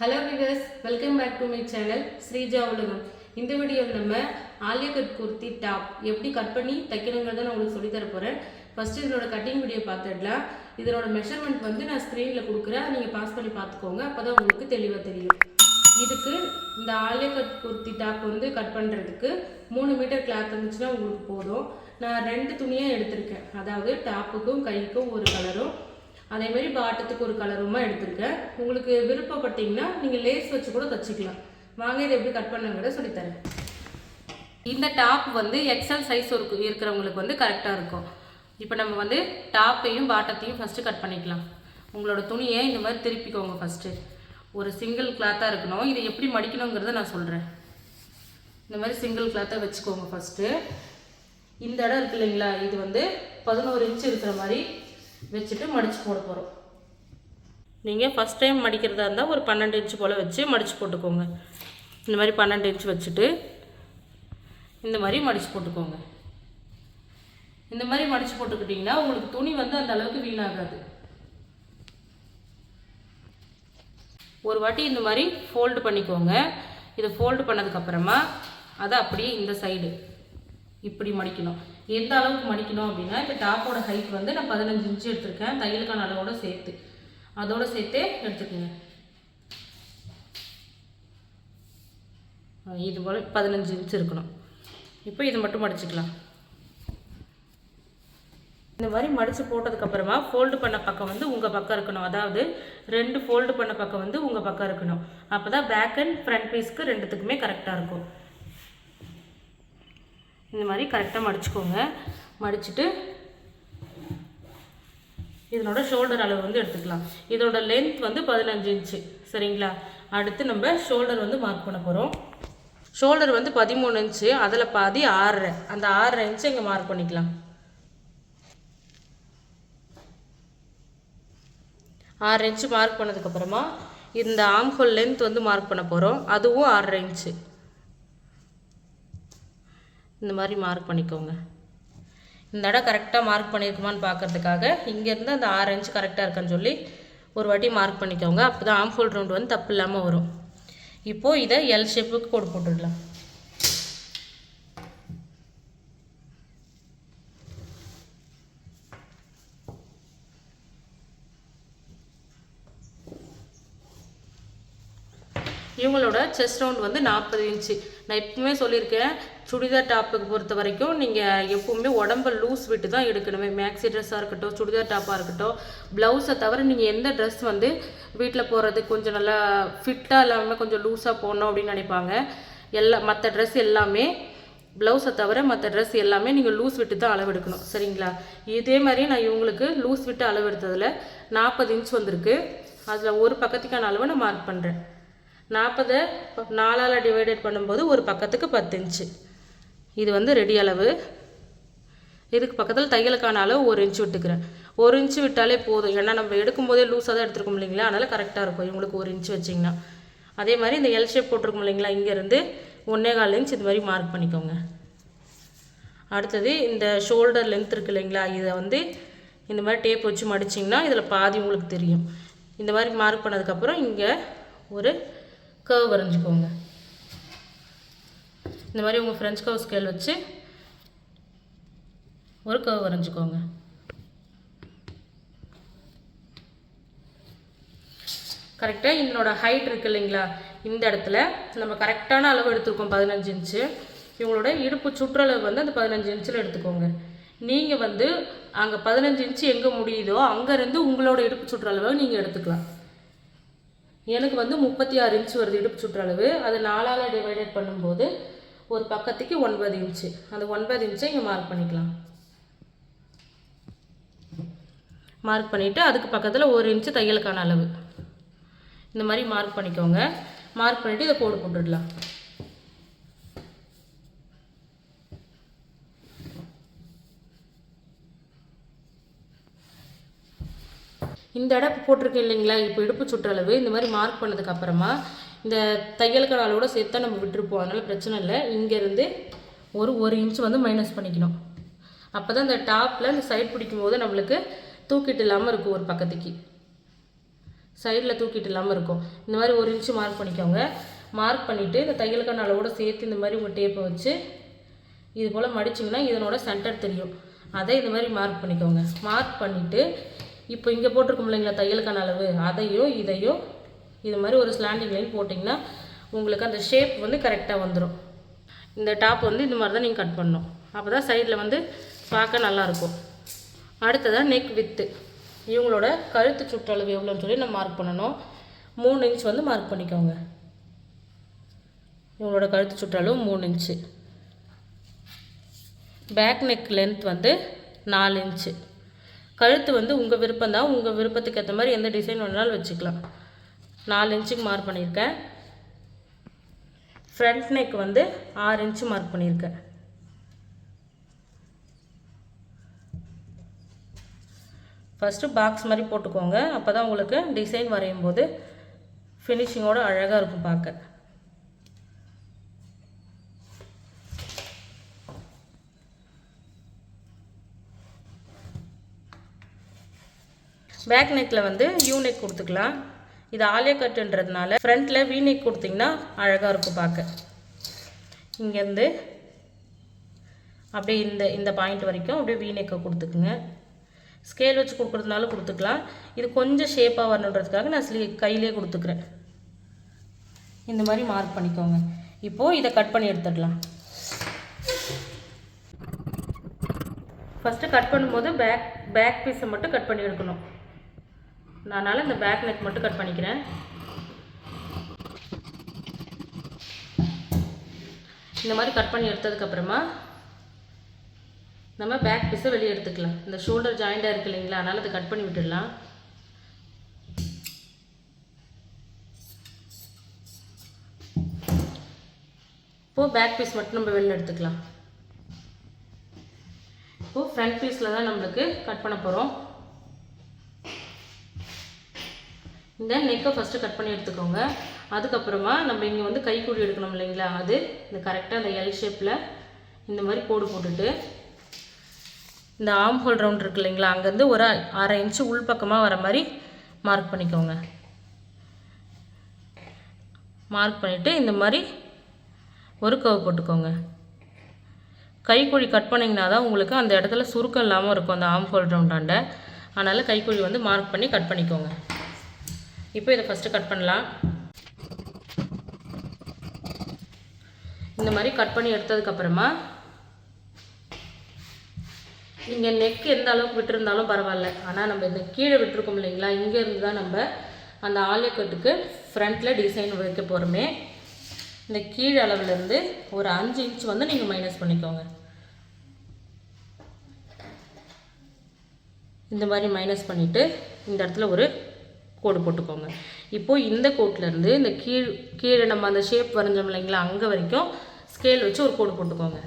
Hello viewers welcome back to my channel Sreeja உலகம் இந்த வீடியோவில் நம்ம ஆலியா கட் குர்த்தி டாப் எப்படி கட் பண்ணி தைக்கணுங்கிறத நான் உங்களுக்கு சொல்லித்தர போகிறேன் ஃபஸ்ட்டு இதனோட கட்டிங் வீடியோ பார்த்துடலாம். இதனோட மெஷர்மெண்ட் வந்து நான் ஸ்க்ரீனில் கொடுக்குறேன். நீங்கள் பாஸ் பண்ணி பார்த்துக்கோங்க. அப்போ தான் உங்களுக்கு தெளிவாக தெரியும். இதுக்கு இந்த ஆலியா கட் குர்த்தி டாப் வந்து கட் பண்ணுறதுக்கு மூணு மீட்டர் கிளாத் இருந்துச்சுன்னா உங்களுக்கு போதும். நான் ரெண்டு துணியாக எடுத்திருக்கேன். அதாவது டாப்புக்கும் கைக்கும் ஒரு கலரும் அதே மாதிரி பாட்டத்துக்கு ஒரு கலருமா எடுத்திருக்கேன். உங்களுக்கு விருப்பப்பட்டீங்கன்னா நீங்கள் லேஸ் வச்சு கூட தச்சுக்கலாம். வாங்க இதை எப்படி கட் பண்ணுங்கிறத சொல்லித்தரேன். இந்த டாப் வந்து எக்ஸல் சைஸ் இருக்கு இருக்கிறவங்களுக்கு வந்து கரெக்டாக இருக்கும். இப்போ நம்ம வந்து டாப்பையும் பாட்டத்தையும் ஃபஸ்ட்டு கட் பண்ணிக்கலாம். உங்களோட துணியை இந்த மாதிரி திருப்பிக்கோங்க ஃபஸ்ட்டு ஒரு சிங்கிள் கிளாத்தாக இருக்கணும். இதை எப்படி மடிக்கணுங்கிறத நான் சொல்கிறேன் இந்த மாதிரி சிங்கிள் கிளாத்தை வச்சுக்கோங்க ஃபஸ்ட்டு இந்த இடம் இருக்கு இல்லைங்களா? இது வந்து பதினோரு இன்ச்சு இருக்கிற மாதிரி வச்சுட்டு மடித்து போட போகிறோம் நீங்கள் ஃபஸ்ட் டைம் மடிக்கிறதா இருந்தால் ஒரு பன்னெண்டு இன்ச்சு போல் வச்சு மடித்து போட்டுக்கோங்க. இந்த மாதிரி பன்னெண்டு இன்ச்சு வச்சுட்டு இந்த மாதிரி மடித்து போட்டுக்கோங்க. இந்த மாதிரி மடித்து போட்டுக்கிட்டிங்கன்னா உங்களுக்கு துணி வந்து அந்த அளவுக்கு வீணாகாது. ஒரு வாட்டி இந்த மாதிரி ஃபோல்டு பண்ணிக்கோங்க. இதை ஃபோல்டு பண்ணதுக்கப்புறமா அதை அப்படியே இந்த சைடு இப்படி மடிக்கணும். எந்த அளவுக்கு மடிக்கணும் அப்படின்னா இப்போ டாப்போட ஹைட் வந்து நான் பதினஞ்சு இன்ச்சு எடுத்திருக்கேன். தையலுக்கான அளவோட சேர்த்து. அதோட சேர்த்தே எடுத்துக்கோங்க. இது போல் பதினஞ்சு இன்ச்சு இருக்கணும். இப்போ இது மட்டும் மடிச்சுக்கலாம். இந்த மாதிரி மடித்து போட்டதுக்கப்புறமா ஃபோல்டு பண்ண பக்கம் வந்து உங்கள் பக்கம் இருக்கணும். அதாவது ரெண்டு ஃபோல்டு பண்ண பக்கம் வந்து உங்கள் பக்கம் இருக்கணும். அப்போ தான் பேக் அண்ட் ஃப்ரண்ட் பீஸ்க்கு ரெண்டுத்துக்குமே கரெக்டாக இருக்கும். இந்த மாதிரி கரெக்டாக மடிச்சுக்கோங்க. மடிச்சுட்டு இதனோட ஷோல்டர் அளவு வந்து எடுத்துக்கலாம். இதோட லென்த் வந்து பதினஞ்சு இன்ச்சு சரிங்களா? அடுத்து நம்ம ஷோல்டர் வந்து மார்க் பண்ண போகிறோம் ஷோல்டர் வந்து பதிமூணு இன்ச்சு அதில் பாதி ஆறரை. அந்த ஆறரை இன்ச்சு இங்கே மார்க் பண்ணிக்கலாம். ஆறு இன்ச்சு மார்க் பண்ணதுக்கப்புறமா இந்த ஆம்ஹோல் லென்த் வந்து மார்க் பண்ண போகிறோம் அதுவும் ஆறரை இன்ச்சு இந்த மாதிரி மார்க் பண்ணிக்கோங்க. இந்த இடம் கரெக்டாக மார்க் பண்ணியிருக்குமான்னு பார்க்கறதுக்காக இங்கேருந்து அந்த ஆறு இன்ச் கரெக்டாக இருக்கான்னு சொல்லி ஒரு வாட்டி மார்க் பண்ணிக்கோங்க. அப்போ தான் ஆம்ஃபுல் ரவுண்ட் வந்து தப்பு இல்லாமல் வரும். இப்போது இதை எல் ஷேப்புக்கு கோடு போட்டுடலாம் இவங்களோட செஸ்ட் ரவுண்ட் வந்து நாற்பது இன்ச்சு நான் எப்பவுமே சொல்லியிருக்கேன் சுடிதார் டாப்புக்கு பொறுத்த வரைக்கும் நீங்கள் எப்பவுமே உடம்ப லூஸ் விட்டு தான் எடுக்கணுமே. மேக்ஸி ட்ரெஸ்ஸாக இருக்கட்டும் சுடிதார் டாப்பாக இருக்கட்டும் ப்ளவுஸை தவிர நீங்கள் எந்த ட்ரெஸ் வந்து வீட்டில் போகிறது கொஞ்சம் நல்லா ஃபிட்டாக இல்லாமல் கொஞ்சம் லூஸாக போடணும் அப்படின்னு நினைப்பாங்க. எல்லா மற்ற ட்ரெஸ் எல்லாமே ப்ளவுஸை தவிர மற்ற ட்ரெஸ் எல்லாமே நீங்கள் லூஸ் விட்டு தான் அளவெடுக்கணும். சரிங்களா? இதே மாதிரி நான் இவங்களுக்கு லூஸ் விட்டு அளவு எடுத்ததில் நாற்பது இன்ச் வந்திருக்கு. அதில் ஒரு பக்கத்துக்கான அளவை நான் மார்க் பண்ணுறேன் நாற்பதை நாலால் டிவைடட் பண்ணும்போது ஒரு பக்கத்துக்கு பத்து இன்ச்சு இது வந்து ரெடி அளவு. இதுக்கு பக்கத்தில் தையலுக்கான அளவு ஒரு இன்ச்சு விட்டுக்கிறேன். ஒரு இன்ச்சு விட்டாலே போதும். ஏன்னா நம்ம எடுக்கும்போதே லூஸாக தான் எடுத்துருக்கோம் இல்லைங்களா? அதனால் கரெக்டாக இருக்கும். இவங்களுக்கு ஒரு இன்ச்சு வச்சிங்கன்னா. அதே மாதிரி இந்த எல் ஷேப் போட்டிருக்கோம் இல்லைங்களா? இங்கேருந்து ஒன்றே கால் இன்ச் இது மாதிரி மார்க் பண்ணிக்கோங்க. அடுத்தது இந்த ஷோல்டர் லென்த் இருக்கு இல்லைங்களா? இதை வந்து இந்த மாதிரி டேப் வச்சு மடிச்சிங்கன்னா இதில் பாதி உங்களுக்கு தெரியும். இந்த மாதிரி மார்க் பண்ணதுக்கப்புறம் இங்கே ஒரு கர்வ் வரைஞ்சிக்கோங்க. இந்த மாதிரி உங்கள் ஃப்ரெஞ்ச் கர்வ் ஸ்கேல் வச்சு ஒரு கர்வ் வரைஞ்சிக்கோங்க. கரெக்டாக இதனோட ஹைட் இருக்குது இல்லைங்களா? இந்த இடத்துல நம்ம கரெக்டான அளவு எடுத்துருக்கோம் பதினஞ்சு இன்ச்சு இவங்களோட இடுப்பு சுற்றளவு வந்து அந்த பதினஞ்சு இன்ச்சில் எடுத்துக்கோங்க. நீங்கள் வந்து அங்கே பதினஞ்சு இன்ச்சு எங்கே முடியுதோ அங்கேருந்து உங்களோட இடுப்பு சுற்றளவை நீங்கள் எடுத்துக்கலாம். எனக்கு வந்து முப்பத்தி ஆறு இன்ச் வருது இடுப்பு சுற்றளவு அது நாலால் டிவைடட் பண்ணும்போது ஒரு பக்கத்துக்கு ஒன்பது இன்ச்சு அந்த ஒன்பது இன்ச்சை இங்கே மார்க் பண்ணிக்கலாம். மார்க் பண்ணிவிட்டு அதுக்கு பக்கத்தில் ஒரு இன்ச்சு தையலுக்கான அளவு. இந்த மாதிரி மார்க் பண்ணிக்கோங்க. மார்க் பண்ணிவிட்டு இதை கோடு போட்டுடலாம். இந்த இடப்பு போட்டிருக்கேன் இல்லைங்களா? இப்போ இடுப்பு சுற்றளவு இந்த மாதிரி மார்க் பண்ணதுக்கு அப்புறமா இந்த தையலுக்கான அளவோட சேர்த்தா நம்ம விட்டுருப்போம். அதனால் பிரச்சனை இல்லை. இங்கேருந்து ஒரு ஒரு இன்ச் வந்து மைனஸ் பண்ணிக்கணும். அப்போ தான் இந்த டாப்பில் இந்த சைட் பிடிக்கும் போது நம்மளுக்கு தூக்கிட்டு இல்லாமல் இருக்கும் ஒரு பக்கத்துக்கு. சைடில் தூக்கிட்டு இல்லாமல் இருக்கும். இந்த மாதிரி ஒரு இன்ச்சு மார்க் பண்ணிக்கோங்க. மார்க் பண்ணிவிட்டு இந்த தையலுக்கான அளவோட சேர்த்து இந்த மாதிரி உங்கள் டேப்பை வச்சு இது போல் மடிச்சிங்கன்னா இதனோட சென்டர் தெரியும். அதை இந்த மாதிரி மார்க் பண்ணிக்கோங்க. மார்க் பண்ணிவிட்டு இப்போ இங்கே போட்டிருக்கோம் இல்லைங்களா தையலுக்கான அளவு? அதையும் இதையும் இது மாதிரி ஒரு ஸ்லாண்டிங் லைன் போட்டிங்கன்னா உங்களுக்கு அந்த ஷேப் வந்து கரெக்டாக வந்துடும் இந்த டாப் வந்து இந்த மாதிரி தான் நீங்கள் கட் பண்ணணும். அப்போ தான் சைடில் வந்து பார்க்க நல்லாயிருக்கும் அடுத்ததாக நெக் வித்து இவங்களோட கழுத்து சுற்றளவு எவ்வளோன்னு சொல்லி நம்ம மார்க் பண்ணணும். மூணு இன்ச் வந்து மார்க் பண்ணிக்கோங்க. இவங்களோட கழுத்து சுற்றளவு மூணு இன்ச்சு பேக் நெக் லென்த் வந்து நாலு இன்ச்சு கழுத்து வந்து உங்கள் விருப்பம் தான். உங்கள் விருப்பத்துக்கு ஏற்ற மாதிரி எந்த டிசைன் வேணாலும் வச்சுக்கலாம். நாலு இன்ச்சுக்கு மார்க் பண்ணியிருக்கேன். ஃப்ரண்ட் நெக் வந்து ஆறு இன்ச்சு மார்க் பண்ணியிருக்கேன். ஃபஸ்ட்டு பாக்ஸ் மாதிரி போட்டுக்கோங்க. அப்போ தான் உங்களுக்கு டிசைன் வரையும் போது ஃபினிஷிங்கோட அழகாக இருக்கும் பார்க்க. பேக் நெக்கில் வந்து யூ நெக் கொடுத்துக்கலாம். இது ஆலியா கட்டுன்றதுனால ஃப்ரண்ட்டில் வி நெக் கொடுத்திங்கன்னா அழகாக இருக்கும் பார்க்க. இங்கேருந்து அப்படியே இந்த இந்த பாயிண்ட் வரைக்கும் அப்படியே வி நெக்கை கொடுத்துக்குங்க. ஸ்கேல் வச்சு கொடுக்குறதுனால கொடுத்துக்கலாம். இது கொஞ்சம் ஷேப்பாக வரணுன்றதுக்காக நான் ஸ்லீ கையிலே கொடுத்துக்கிறேன். இந்த மாதிரி மார்க் பண்ணிக்கோங்க. இப்போது இதை கட் பண்ணி எடுத்துடலாம். ஃபஸ்ட்டு கட் பண்ணும்போது பேக் பேக் பீஸை மட்டும் கட் பண்ணி எடுக்கணும். அதனால் இந்த பேக் நெக் மட்டும் கட் பண்ணிக்கிறேன். இந்த மாதிரி கட் பண்ணி எடுத்ததுக்கப்புறமா நம்ம பேக் பீஸை வெளியே எடுத்துக்கலாம். இந்த ஷோல்டர் ஜாயிண்டாக இருக்கு இல்லைங்களா? அதனால் அதை கட் பண்ணி விட்டுடலாம். இப்போது பேக் பீஸ் மட்டும் நம்ம வெளில எடுத்துக்கலாம். இப்போது ஃப்ரண்ட் பீஸில் தான் நம்மளுக்கு கட் பண்ண போகிறோம் இந்த நெக்கை ஃபஸ்ட்டு கட் பண்ணி எடுத்துக்கோங்க. அதுக்கப்புறமா நம்ம இங்கே வந்து கைக்கூடி எடுக்கணும் இல்லைங்களா? அது இந்த கரெக்டாக இந்த எல் ஷேப்பில் இந்த மாதிரி கோடு போட்டுட்டு இந்த ஆம் ஹோல் ரவுண்ட் இருக்கு இல்லைங்களா? அங்கேருந்து ஒரு அரை இன்ச்சு உள் பக்கமாக வர மாதிரி மார்க் பண்ணிக்கோங்க. மார்க் பண்ணிவிட்டு இந்த மாதிரி ஒரு கவு போட்டுக்கோங்க. கைக்குழி கட் பண்ணிங்கன்னா தான் உங்களுக்கு அந்த இடத்துல சுருக்கம் இல்லாமல் இருக்கும் அந்த ஆம் ஹோல் ரவுண்டாண்ட அதனால் கைக்குழி வந்து மார்க் பண்ணி கட் பண்ணிக்கோங்க. இப்போ இதை ஃபஸ்ட்டு கட் பண்ணலாம். இந்த மாதிரி கட் பண்ணி எடுத்ததுக்கப்புறமா நீங்கள் நெக் எந்த அளவுக்கு விட்டுருந்தாலும் பரவாயில்ல. ஆனால் நம்ம இந்த கீழே விட்டுருக்கோம் இல்லைங்களா? இங்கேருந்து தான் நம்ம அந்த ஆலியக்கட்டுக்கு ஃப்ரண்ட்டில் டிசைன் வைக்க போகிறோமே இந்த கீழ் அளவுலேருந்து ஒரு அஞ்சு இன்ச் வந்து நீங்கள் மைனஸ் பண்ணிக்கோங்க. இந்த மாதிரி மைனஸ் பண்ணிவிட்டு இந்த இடத்துல ஒரு கோடு போட்டுக்கோங்க. இப்போது இந்த கோட்லேருந்து இந்த கீழ் கீழே நம்ம அந்த ஷேப் வரைஞ்சோம் இல்லைங்களா அங்கே வரைக்கும் ஸ்கேல் வச்சு ஒரு கோடு போட்டுக்கோங்க.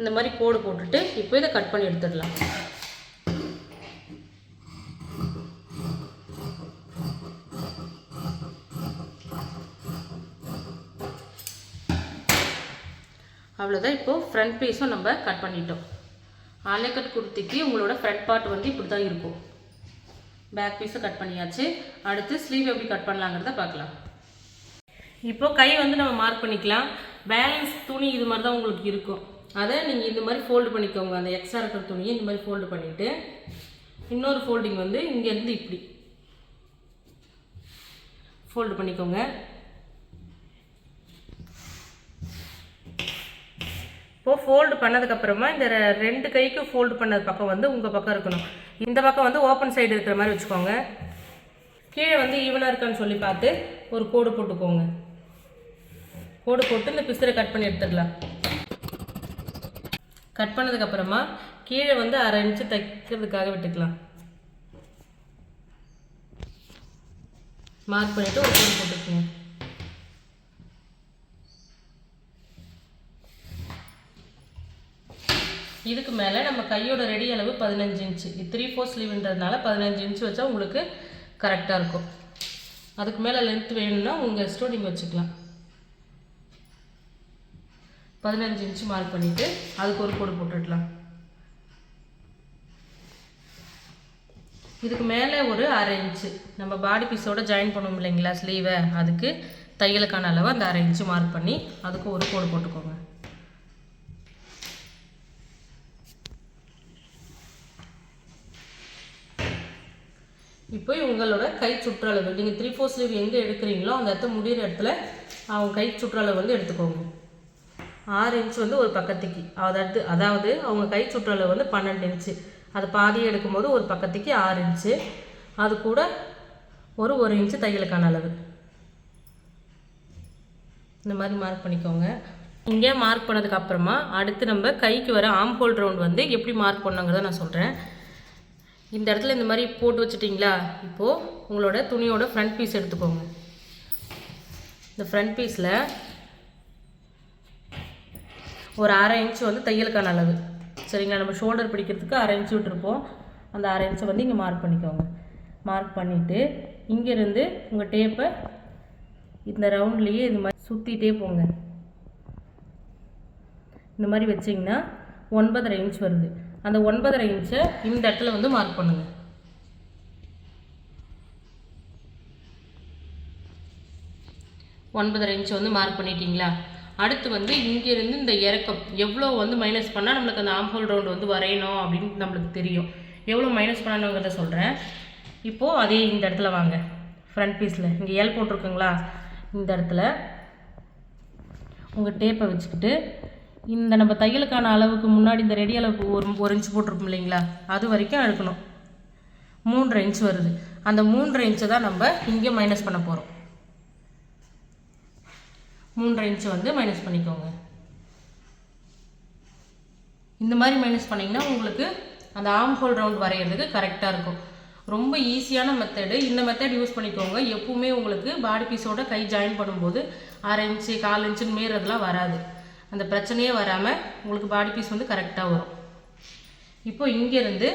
இந்த மாதிரி கோடு போட்டுட்டு இப்போ இதை கட் பண்ணி எடுத்துடலாம். அவ்வளோதான் இப்போது ஃப்ரண்ட் பீஸும் நம்ம கட் பண்ணிட்டோம். ஆலைக்கட் குர்த்திக்கு உங்களோட ஃப்ரண்ட் பார்ட் வந்து இப்படி தான் இருக்கும் பேக் பீஸும் கட் பண்ணியாச்சு. அடுத்து ஸ்லீவ் எப்படி கட் பண்ணலாங்கிறத பார்க்கலாம். இப்போது கை வந்து நம்ம மார்க் பண்ணிக்கலாம். பேலன்ஸ் துணி இது மாதிரி தான் உங்களுக்கு இருக்கும். அதை நீங்கள் இந்த மாதிரி ஃபோல்டு பண்ணிக்கோங்க. அந்த எக்ஸ்ட்ரா இருக்கிற துணியை இந்த மாதிரி ஃபோல்டு பண்ணிவிட்டு இன்னொரு ஃபோல்டிங் வந்து இங்கேருந்து இப்படி ஃபோல்டு பண்ணிக்கோங்க. இப்போது ஃபோல்டு பண்ணதுக்கப்புறமா இந்த ரெண்டு கைக்கும் ஃபோல்டு பண்ணது பக்கம் வந்து உங்கள் பக்கம் இருக்கணும். இந்த பக்கம் வந்து ஓப்பன் சைடு இருக்கிற மாதிரி வச்சுக்கோங்க. கீழே வந்து ஈவனாக இருக்கான்னு சொல்லி பார்த்து ஒரு கோடு போட்டுக்கோங்க. கோடு போட்டு இந்த பிஸ்தரை கட் பண்ணி எடுத்துக்கலாம். கட் பண்ணதுக்கப்புறமா கீழே வந்து அரை இன்ச்சு தைக்கிறதுக்காக விட்டுக்கலாம். மார்க் பண்ணிவிட்டு ஒரு கோடு போட்டுக்கோங்க. இதுக்கு மேலே நம்ம கையோட ரெடி அளவு பதினஞ்சு இன்ச்சு த்ரீ ஃபோர் ஸ்லீவ்ன்றதுனால பதினஞ்சு இன்ச்சு வச்சா உங்களுக்கு கரெக்டாக இருக்கும். அதுக்கு மேலே லென்த் வேணும்னா உங்கள் இஷ்டம் நீங்கள் வச்சுக்கலாம். பதினஞ்சு இன்ச்சு மார்க் பண்ணிவிட்டு அதுக்கு ஒரு கோடு போட்டுடலாம். இதுக்கு மேலே ஒரு அரை இன்ச்சு நம்ம பாடி பீஸோட ஜாயின் பண்ணுவோம் இல்லைங்களா ஸ்லீவை அதுக்கு தையலுக்கான அளவு அந்த அரை இன்ச்சு மார்க் பண்ணி அதுக்கு ஒரு கோடு போட்டுக்கோங்க. இப்போ உங்களோட கை சுற்றளவு நீங்கள் த்ரீ ஃபோர் ஸ்லீவ் எங்கே எடுக்கிறீங்களோ அந்த இடத்த முடிகிற இடத்துல அவங்க கை சுற்றளவு வந்து எடுத்துக்கோங்க. ஆறு இன்ச் வந்து ஒரு பக்கத்துக்கு. அதாவது அதாவது அவங்க கை சுற்றளவு வந்து பன்னெண்டு இன்ச்சு அது பாதியை எடுக்கும்போது ஒரு பக்கத்துக்கு ஆறு இன்ச்சு அது கூட ஒரு ஒரு இன்ச்சு தையலுக்கான அளவு. இந்த மாதிரி மார்க் பண்ணிக்கோங்க. இங்கே மார்க் பண்ணதுக்கு அப்புறமா அடுத்து நம்ம கைக்கு வர ஆம் ஹோல் ரவுண்ட் வந்து எப்படி மார்க் பண்ணுங்கிறத நான் சொல்கிறேன் இந்த இடத்துல இந்த மாதிரி போட்டு வச்சிட்டிங்களா? இப்போது உங்களோட துணியோட ஃப்ரண்ட் பீஸ் எடுத்துக்கோங்க. இந்த ஃப்ரண்ட் பீஸில் ஒரு அரை இன்ச்சு வந்து தையலுக்கான அளவு. சரிங்களா? நம்ம ஷோல்டர் பிடிக்கிறதுக்கு அரை இன்ச் விட்டுருப்போம். அந்த அரை இன்ச்சை வந்து இங்கே மார்க் பண்ணிக்கோங்க. மார்க் பண்ணிவிட்டு இங்கேருந்து உங்கள் டேப்பை இந்த ரவுண்ட்லேயே இது மாதிரி சுற்றிட்டே போங்க. இந்த மாதிரி வச்சிங்கன்னா ஒன்பதரை இன்ச் வருது. அந்த ஒன்பதரை இன்ச்சை இந்த இடத்துல வந்து மார்க் பண்ணுங்கள் ஒன்பதரை இன்ச் வந்து மார்க் பண்ணிட்டீங்களா? அடுத்து வந்து இங்கேருந்து இந்த இறக்கம் எவ்வளோ வந்து மைனஸ் பண்ணால் நம்மளுக்கு அந்த ஆம்ஹோல் ரவுண்ட் வந்து வரையணும் அப்படின்னு நம்மளுக்கு தெரியும். எவ்வளோ மைனஸ் பண்ணணுங்கிறத சொல்கிறேன் இப்போது அதே இந்த இடத்துல வாங்க. ஃப்ரண்ட் பீஸில் இங்கே எல் போட்டிருக்குங்களா? இந்த இடத்துல. உங்கள் டேப்பை வச்சுக்கிட்டு இந்த நம்ம தையலுக்கான அளவுக்கு முன்னாடி இந்த ரெடி அளவுக்கு ஒரு ஒரு இன்ச் போட்டிருப்போம் இல்லைங்களா? அது வரைக்கும் அழுக்கணும். மூன்றரை இன்ச் வருது. அந்த மூன்றரை இன்ச்சை தான் நம்ம இங்கே மைனஸ் பண்ண போகிறோம் மூன்றரை இன்ச்சு வந்து மைனஸ் பண்ணிக்கோங்க. இந்த மாதிரி மைனஸ் பண்ணிங்கன்னா உங்களுக்கு அந்த ஆம் ஹோல் ரவுண்ட் வரைகிறதுக்கு கரெக்டாக இருக்கும். ரொம்ப ஈஸியான மெத்தடு இந்த மெத்தட் யூஸ் பண்ணிக்கோங்க. எப்பவுமே உங்களுக்கு பாடி பீஸோட கை ஜாயின் பண்ணும்போது அரை இன்ச்சு கால் இன்ச்சுன்னு மீறதெல்லாம் வராது. அந்த பிரச்சனையே வராமல் உங்களுக்கு பாடி பீஸ் வந்து கரெக்டாக வரும். இப்போ இங்கேருந்து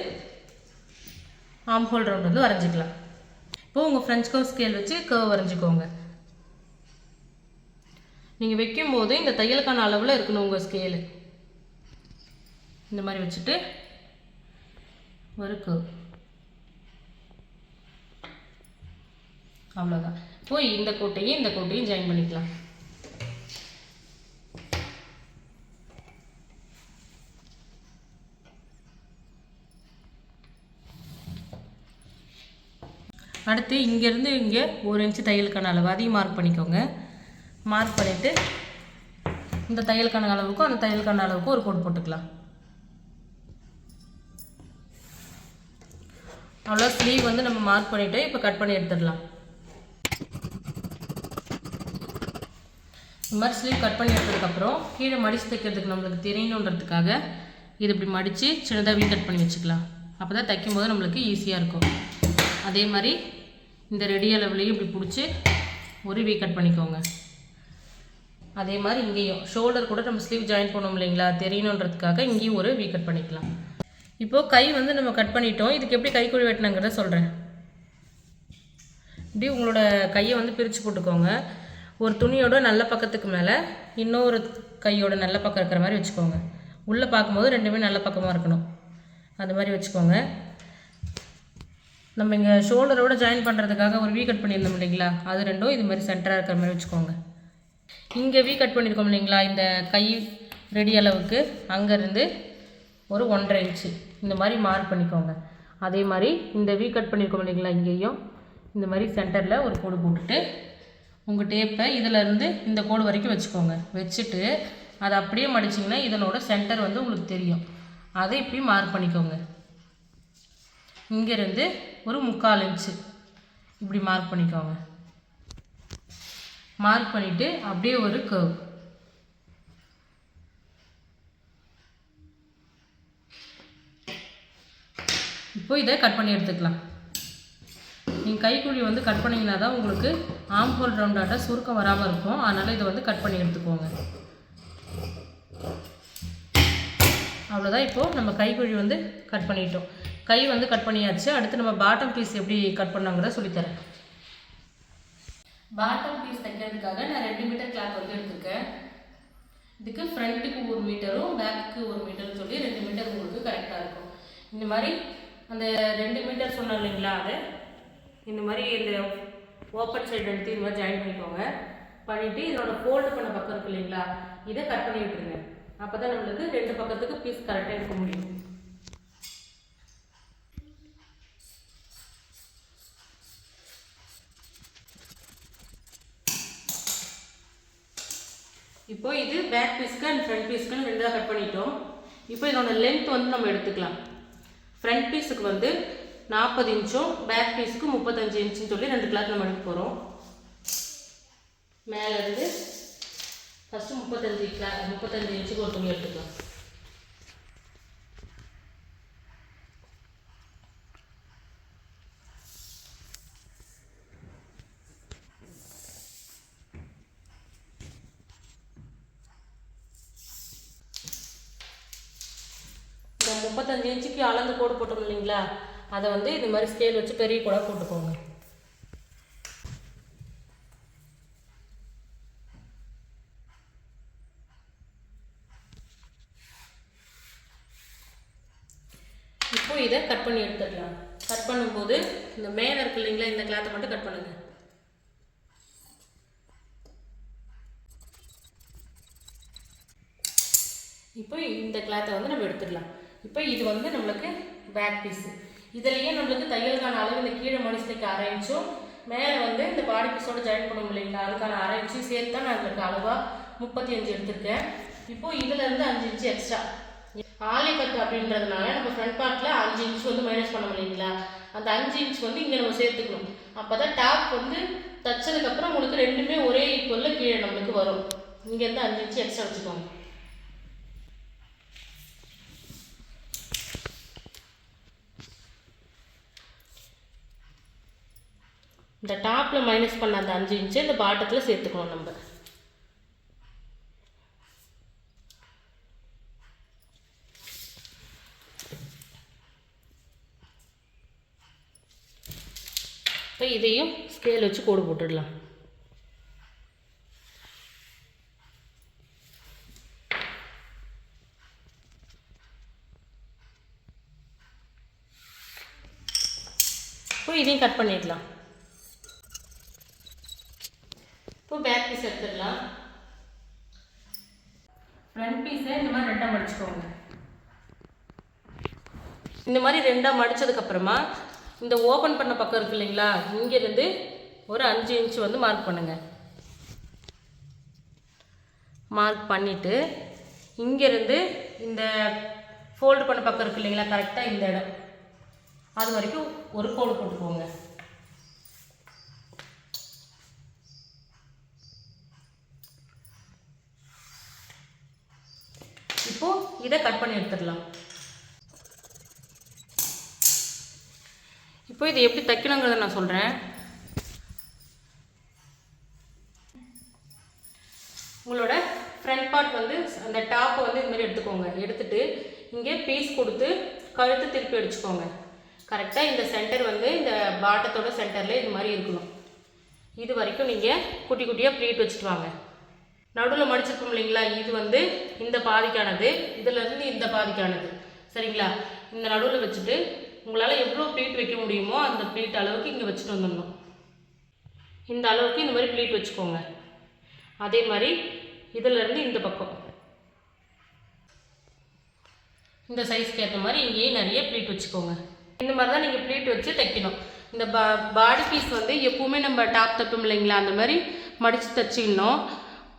ஆம் ஹோல் ரவுண்ட் வந்து வரைஞ்சிக்கலாம். இப்போ உங்கள் ஃப்ரெஞ்ச் கவ் ஸ்கேல் வச்சு கர்வ் வரைஞ்சிக்கோங்க. நீங்கள் வைக்கும் போது இந்த தையலுக்கான அளவில் இருக்கணும் உங்கள் ஸ்கேலு இந்த மாதிரி வச்சுட்டு ஒரு கர்வ் அவ்வளோதான் போய் இந்த கோட்டையும் இந்த கோட்டையும் ஜாயின் பண்ணிக்கலாம். அடுத்து இங்கேருந்து இங்கே ஒரு இன்ச்சு தையலுக்கான அளவு. அதையும் மார்க் பண்ணிக்கோங்க. மார்க் பண்ணிவிட்டு இந்த தையலுக்கான அளவுக்கும் அந்த தையலுக்கான அளவுக்கும் ஒரு கோடு போட்டுக்கலாம். அவ்வளோ ஸ்லீவ் வந்து நம்ம மார்க் பண்ணிவிட்டு இப்போ கட் பண்ணி எடுத்துடலாம். இந்த மாதிரி ஸ்லீவ் கட் பண்ணி எடுத்ததுக்கப்புறம் கீழே மடித்து தைக்கிறதுக்கு நம்மளுக்கு தெரியணுன்றதுக்காக இது இப்படி மடித்து சின்னதாக வீ கட் பண்ணி வச்சுக்கலாம். அப்போ தான் தைக்கும்போது நம்மளுக்கு ஈஸியாக இருக்கும். அதே மாதிரி இந்த ரெடி அளவுலேயும் இப்படி பிடிச்சி ஒரு வீ கட் பண்ணிக்கோங்க. அதே மாதிரி இங்கேயும் ஷோல்டர் கூட நம்ம ஸ்லீவ் ஜாயின் பண்ணோம் இல்லைங்களா? தெரியணுன்றதுக்காக இங்கேயும் ஒரு வீ கட் பண்ணிக்கலாம். இப்போது கை வந்து நம்ம கட் பண்ணிட்டோம். இதுக்கு எப்படி கைக்குழி வெட்டினாங்கிறத சொல்கிறேன் இப்படி உங்களோட கையை வந்து பிரித்து போட்டுக்கோங்க. ஒரு துணியோட நல்ல பக்கத்துக்கு மேலே இன்னொரு கையோட நல்ல பக்கம் இருக்கிற மாதிரி வச்சுக்கோங்க. உள்ளே பார்க்கும்போது ரெண்டுமே நல்ல பக்கமாக இருக்கணும். அந்த மாதிரி வச்சுக்கோங்க. நம்ம இங்கே ஷோல்டரோட ஜாயின் பண்ணுறதுக்காக ஒரு வீ கட் பண்ணியிருந்தோம் இல்லைங்களா? அது ரெண்டும் இது மாதிரி சென்டராக இருக்கிற மாதிரி வச்சுக்கோங்க. இங்கே வீ கட் பண்ணியிருக்கோம் இல்லைங்களா? இந்த கை ரெடி அளவுக்கு அங்கேருந்து ஒரு ஒன்றரை இன்ச்சு இந்த மாதிரி மார்க் பண்ணிக்கோங்க. அதே மாதிரி இந்த வீ கட் பண்ணியிருக்கோம் இல்லைங்களா? இங்கேயும் இந்த மாதிரி சென்டரில் ஒரு கோடு போட்டுட்டு உங்கள் டேப்பை இதிலேருந்து இந்த கோடு வரைக்கும் வச்சுக்கோங்க. வச்சுட்டு அதை அப்படியே மடிச்சிங்கன்னா இதனோட சென்டர் வந்து உங்களுக்கு தெரியும். அதை இப்படி மார்க் பண்ணிக்கோங்க. இங்கேருந்து ஒரு முக்கால் இன்ச்சு. இப்படி மார்க் பண்ணிக்கோங்க. மார்க் பண்ணிவிட்டு அப்படியே ஒரு கர்வ் இப்போ இதை கட் பண்ணி எடுத்துக்கலாம். நீங்கள் கைக்குழி வந்து கட் பண்ணிங்கன்னா தான் உங்களுக்கு ஆம் ஹோல் ரவுண்டாட்ட சுருக்கம் வராமல் இருக்கும். அதனால் இதை வந்து கட் பண்ணி எடுத்துக்கோங்க. அவ்வளோதான் இப்போது நம்ம கைக்குழி வந்து கட் பண்ணிட்டோம். கை வந்து கட் பண்ணியாச்சு. அடுத்து நம்ம பாட்டம் பீஸ் எப்படி கட் பண்ணாங்கிறத சொல்லித்தரேன். பாட்டம் பீஸ் தைக்கிறதுக்காக நான் ரெண்டு மீட்டர் கிளாத் வந்து எடுத்திருக்கேன். இதுக்கு ஃப்ரண்ட்டுக்கு ஒரு மீட்டரும் பேக்குக்கு ஒரு மீட்டரும் சொல்லி ரெண்டு மீட்டர் உங்களுக்கு கரெக்டாக இருக்கும். இந்த மாதிரி அந்த ரெண்டு மீட்டர் சொன்னோம் இல்லைங்களா அதை? இந்த மாதிரி இந்த ஓப்பன் சைடு எடுத்து இந்த மாதிரி ஜாயின் பண்ணிக்கோங்க. பண்ணிவிட்டு இதோட ஃபோல்டு பண்ண பக்கம் இருக்கு இல்லைங்களா இதை கட் பண்ணி விட்டுருங்க. அப்போ தான் நம்மளுக்கு ரெண்டு பக்கத்துக்கு பீஸ் கரெக்டாக எடுக்க முடியும். இப்போ இது பேக் பீஸ்க்கு அண்ட் ஃப்ரண்ட் பீஸ்க்குன்னு ரெண்டாக கட் பண்ணிட்டோம். இப்போ இதோட லென்த் வந்து நம்ம எடுத்துக்கலாம். ஃப்ரண்ட் பீஸுக்கு வந்து நாற்பது இன்ச்சும் பேக் பீஸுக்கு முப்பத்தஞ்சு இன்ச்சுன்னு சொல்லி ரெண்டு கிளாத் நம்ம எடுக்க போகிறோம் மேலேருந்து ஃபஸ்ட்டு முப்பத்தஞ்சு கிளா முப்பத்தஞ்சு இன்ச்சுக்கு ஒரு துணி எடுத்துக்கலாம். முப்பத்தஞ்சு இன்ச்சுக்கு அளந்து கோடு போட்டோம் இல்லைங்களா? அதை வந்து இது மாதிரி ஸ்கேல் வச்சு பெரிய கூட போட்டுக்கோங்க. இப்போ இதை கட் பண்ணி எடுத்துக்கலாம். கட் பண்ணும்போது இந்த மேலே இருக்கு இல்லைங்களா இந்த கிளாத்தை மட்டும் கட் பண்ணுங்கள் இப்போ இந்த கிளாத்தை வந்து நம்ம எடுத்துடலாம். இப்போ இது வந்து நம்மளுக்கு பேக் பீஸு இதுலேயே நம்மளுக்கு தையலுக்கான அளவு இந்த கீழே மனுஷனுக்கு அரை இன்ச்சும் மேலே வந்து இந்த பாடி பீஸோட ஜாயின் பண்ண இல்லைங்களா அதுக்கான அரை இன்ச்சும் சேர்த்து தான் நான் உங்களுக்கு அளவாக முப்பத்தி அஞ்சு எடுத்திருக்கேன். இப்போது இதுலேருந்து அஞ்சு இன்ச்சு எக்ஸ்ட்ரா ஆலை கட்டு அப்படின்றதுனால நம்ம ஃப்ரண்ட் பார்ட்டில் அஞ்சு இன்ச் வந்து மைனஸ் பண்ண முடியுங்களா அந்த அஞ்சு இன்ச் வந்து இங்கே நம்ம சேர்த்துக்கணும். அப்போ தான் டாப் வந்து தச்சதுக்கப்புறம் உங்களுக்கு ரெண்டுமே ஒரே ஈக்குவலில் கீழே நம்மளுக்கு வரும். இங்கேருந்து அஞ்சு இன்ச்சு எக்ஸ்ட்ரா வச்சுக்கோங்க. இந்த டாப்பில் மைனஸ் பண்ண அந்த அஞ்சு இன்ச்சு இந்த பாட்டத்தில் சேர்த்துக்கணும் நம்ம. இப்போ இதையும் ஸ்கேல் வச்சு கோடு போட்டுடலாம். இப்போ இதையும் கட் பண்ணிடலாம். இப்போ பேக் பீஸ் எடுத்துடலாம். ஃப்ரண்ட் பீஸை இந்த மாதிரி ரெண்டாக மடிச்சுக்கோங்க. இந்த மாதிரி ரெண்டாக மடிச்சதுக்கப்புறமா இந்த ஓப்பன் பண்ண பக்கம் இருக்கு இல்லைங்களா? இங்கேருந்து ஒரு அஞ்சு இன்ச்சு வந்து மார்க் பண்ணுங்க. மார்க் பண்ணிவிட்டு இங்கேருந்து இந்த ஃபோல்டு பண்ண பக்கம் இருக்கு இல்லைங்களா? கரெக்டாக இந்த இடம். அது வரைக்கும் ஒரு கோடு போட்டுக்கோங்க. இப்போது இதை கட் பண்ணி எடுத்துடலாம். இப்போ இது எப்படி தைக்கணுங்கிறத நான் சொல்கிறேன் உங்களோட ஃப்ரண்ட் பார்ட் வந்து அந்த டாப்பை வந்து இது மாதிரி எடுத்துக்கோங்க. எடுத்துட்டு இங்கே பீஸ் கொடுத்து கழுத்து திருப்பி அடிச்சுக்கோங்க. கரெக்டாக இந்த சென்டர் வந்து இந்த பாட்டத்தோட சென்டரில் இது மாதிரி இருக்கணும். இது வரைக்கும் நீங்கள் குட்டி குட்டியாக ப்ளீட் வச்சுட்டு வாங்க. நடுவில் மடிச்சிருக்கோம் இல்லைங்களா? இது வந்து இந்த பாதிக்கானது. இதிலேருந்து இந்த பாதிக்கானது. சரிங்களா? இந்த நடுவில் வச்சுட்டு உங்களால் எவ்வளோ ப்ளீட் வைக்க முடியுமோ அந்த ப்ளீட் அளவுக்கு இங்கே வச்சுட்டு வந்துடணும். இந்த அளவுக்கு இந்த மாதிரி ப்ளீட் வச்சுக்கோங்க. அதே மாதிரி இதிலேருந்து இந்த பக்கம். இந்த சைஸ்க்கு ஏற்ற மாதிரி இங்கேயே நிறைய ப்ளீட் வச்சுக்கோங்க. இந்த மாதிரி தான் நீங்கள் ப்ளீட் வச்சு தைக்கணும். இந்த பா பாடி பீஸ் வந்து எப்பவுமே நம்ம டாப் தைப்போம் இல்லைங்களா? அந்த மாதிரி மடித்து தைச்சிக்கணும்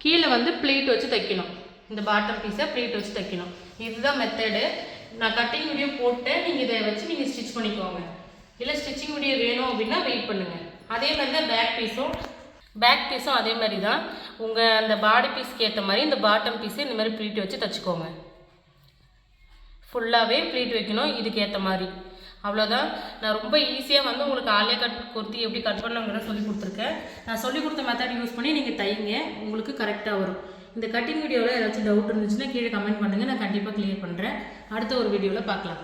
கீழே வந்து ப்ளீட் வச்சு தைக்கணும். இந்த பாட்டம் பீஸை ப்ளீட் வச்சு தைக்கணும். இதுதான் மெத்தடு நான் கட்டிங் வீடியோ போட்டேன். நீங்கள் இதை வச்சு நீங்கள் ஸ்டிச் பண்ணிக்கோங்க. இல்லை ஸ்டிச்சிங் வீடியோ வேணும் அப்படின்னா வெயிட் பண்ணுங்கள் அதே மாதிரி தான் பேக் பீஸும் பேக் பீஸும் அதே மாதிரி தான். உங்கள் அந்த பாடி பீஸ்க்கு ஏற்ற மாதிரி இந்த பாட்டம் பீஸு இந்த மாதிரி ப்ளீட் வச்சு தைச்சிக்கோங்க. ஃபுல்லாகவே ப்ளீட் வைக்கணும். இதுக்கு ஏற்ற மாதிரி. அவ்வளோதான் நான் ரொம்ப ஈஸியாக வந்து உங்களுக்கு ஆலியா கட் குர்த்தி எப்படி கட் பண்ணுங்கிறத சொல்லி கொடுத்துருக்கேன். நான் சொல்லி கொடுத்த மெத்தட் யூஸ் பண்ணி நீங்கள் தைங்க. உங்களுக்கு கரெக்டாக வரும். இந்த கட்டிங் வீடியோவில் ஏதாச்சும் டவுட் இருந்துச்சுன்னா கீழே கமெண்ட் பண்ணுங்கள் நான் கண்டிப்பாக கிளியர் பண்ணுறேன் அடுத்த ஒரு வீடியோவில் பார்க்கலாம்.